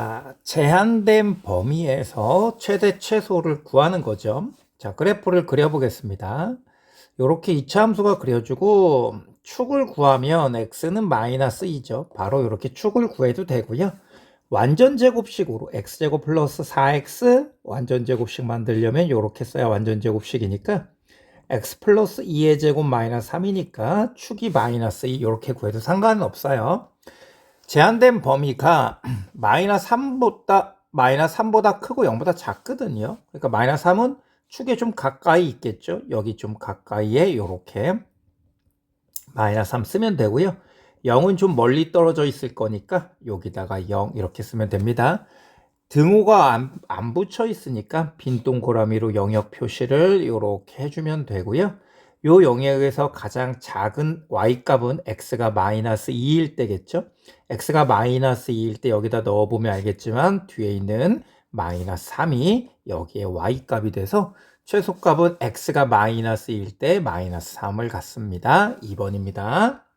아, 제한된 범위에서 최대 최소를 구하는 거죠. 자, 그래프를 그려보겠습니다. 이렇게 이차 함수가 그려주고 축을 구하면 x는 마이너스 2죠. 바로 이렇게 축을 구해도 되고요. 완전 제곱식으로 x제곱 플러스 4x 완전 제곱식 만들려면 이렇게 써야 완전 제곱식이니까 x 플러스 2의 제곱 마이너스 3이니까 축이 마이너스 2 이렇게 구해도 상관은 없어요. 제한된 범위가 마이너스 3보다 마이너스 3보다 크고 0보다 작거든요. 그러니까 마이너스 3은 축에 좀 가까이 있겠죠. 여기 좀 가까이에 이렇게 마이너스 3 쓰면 되고요. 0은 좀 멀리 떨어져 있을 거니까 여기다가 0 이렇게 쓰면 됩니다. 등호가 안, 안 붙여 있으니까 빈 동그라미로 영역 표시를 이렇게 해주면 되고요. 요 영역에서 가장 작은 y값은 x가 마이너스 2일 때겠죠. x가 마이너스 2일 때 여기다 넣어보면 알겠지만 뒤에 있는 마이너스 3이 여기에 y값이 돼서 최소값은 x가 마이너스 1때 마이너스 3을 갖습니다. 2번입니다.